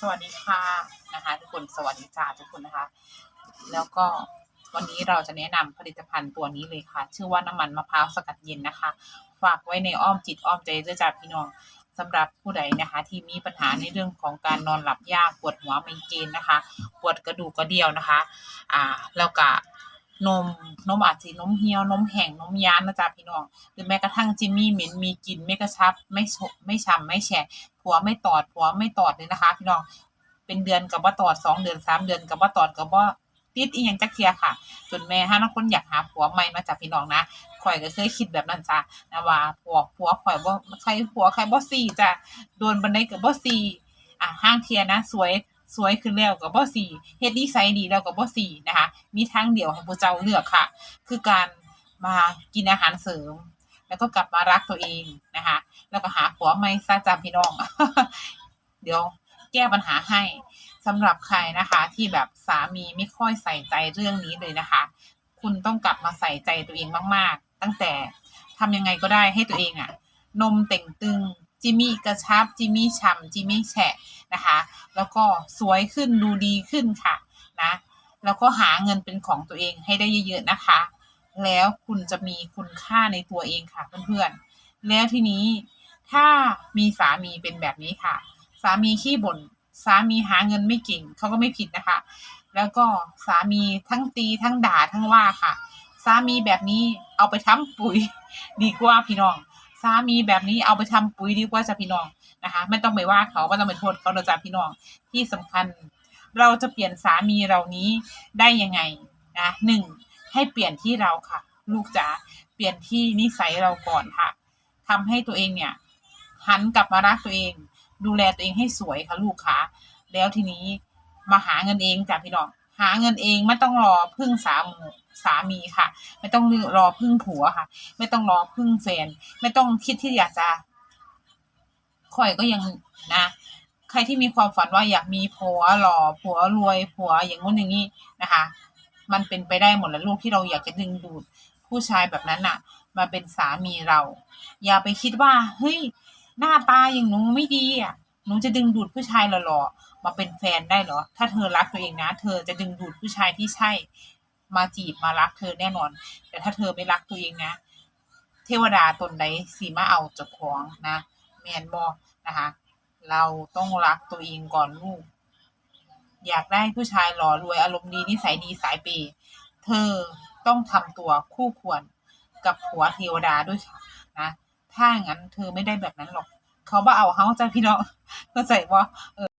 สวัสดีค่ะนะคะ ทุกคนสวัสดีจ้าทุกคนนะคะ แล้วก็วันนี้เราจะแนะนำผลิตภัณฑ์ตัวนี้เลยค่ะ ชื่อว่าน้ำมันมะพร้าวสกัดเย็นนะคะ ฝากไว้ในอ้อมจิตอ้อมใจด้วยจ้าพี่น้องสำหรับผู้ใดนะคะ ที่มีปัญหาในเรื่องของการนอนหลับยากปวดหัวไมเกรนนะคะ ปวดกระดูกกระเดี่ยวนะคะ อ่าแล้วก็นมนมอาจจะนมเหี่ยวนมแห้งนมยานนะจ๊ะพี่น้องหรือแม้กระทั่งจิมมี่เหม็นมีกลิ่นไม่กระชับไม่ไม่ช้ำไม่แฉะ ผัวไม่ตอดผัวไม่ตอดเลยนะคะ พี่น้องเป็นเดือนกับว่าตอดสองเดือนสามเดือนกับว่าตอดกับว่าติดอีหยังจักเทียค่ะจนแม่ห้านักคนอยากหาผัวใหม่มาจากพี่น้องนะข่อยก็เคยคิดแบบนั้นจ้ะนะว่าผัวผัวข่อยบ่ใครผัวใครบ่สี่จ้ะโดนบันไดกับบ่สี่อะห้างเทียนะ สวยสวยขึ้นแล้วกับบ่สี่เฮ็ดนิสัยดีแล้วกับบ่สี่นะคะ มีทางเดียวให้ผู้เจ้าเลือกค่ะ คือการมากินอาหารเสริม แล้วก็กลับมารักตัวเองนะคะ แล้วก็หาผัวใหม่ซะจ้ะพี่น้อง เดี๋ยวแก้ปัญหาให้สำหรับใครนะคะ ที่แบบสามีไม่ค่อยใส่ใจเรื่องนี้เลยนะคะ คุณต้องกลับมาใส่ใจตัวเองมาก ๆ ตั้งแต่ทำยังไงก็ได้ให้ตัวเองอะนมเต่งตึงจิมี่กระชับจิมี่ฉ่ำจิมมี่แฉะนะคะ แล้วก็สวยขึ้นดูดีขึ้นค่ะนะ แล้วก็หาเงินเป็นของตัวเองให้ได้เยอะๆนะคะ แล้วคุณจะมีคุณค่าในตัวเองค่ะเพื่อนๆ แล้วทีนี้ถ้ามีสามีเป็นแบบนี้ค่ะ สามีขี้บ่นสามีหาเงินไม่เก่งเขาก็ไม่ผิดนะคะ แล้วก็สามีทั้งตีทั้งด่าทั้งว่าค่ะ สามีแบบนี้เอาไปทำปุ๋ยดีกว่าพี่น้อง สามีแบบนี้เอาไปทำปุ๋ยดีกว่าจะพี่น้องนะคะไม่ต้องไปว่าเขาไม่ต้องไปโทษเขาเลยจ้ะพี่น้องที่สำคัญ เราจะเปลี่ยนสามีเรานี้ได้ยังไงนะหนึ่ง ให้เปลี่ยนที่เราค่ะ ลูกจ๋าเปลี่ยนที่นิสัยเราก่อนค่ะทำให้ตัวเองเนี่ยหันกลับมารักตัวเอง ดูแลตัวเองให้สวยค่ะลูกค่ะแล้วทีนี้มาหาเงินเองจ้ะพี่น้องหาเงินเองไม่ต้องรอพึ่งสามีสามีค่ะ ไม่ต้องรอพึ่งผัวค่ะ ไม่ต้องรอพึ่งแฟน ไม่ต้องคิดที่อยากจะข่อยก็ยังนะ ใครที่มีความฝันว่าอยากมีผัวหล่อผัวรวยผัวอย่างงู้นอย่างนี้นะคะ มันเป็นไปได้หมดแล้วลูกที่เราอยากจะดึงดูดผู้ชายแบบนั้นน่ะ มาเป็นสามีเรา อย่าไปคิดว่า เฮ้ย หน้าตาอย่างหนูไม่ดีอะหนูจะดึงดูดผู้ชายหล่อๆมาเป็นแฟนได้เหรอ ถ้าเธอรักตัวเองนะ เธอจะดึงดูดผู้ชายที่ใช่ มาจีบมารักเธอแน่นอน แต่ถ้าเธอไม่รักตัวเองนะ เทวดาตนใดสีมาเอาจากของนะแมนบอนะคะ เราต้องรักตัวเองก่อนลูก อยากได้ผู้ชายหล่อรวยอารมณ์ดีนิสัยดีสายเปย์เธอต้องทำตัวคู่ควรกับผัวเทวดาด้วยค่ะนะ ถ้างั้นเธอไม่ได้แบบนั้นหรอก เขาบ่เอาเฮาจ้าพี่น้องเข้าใจว่า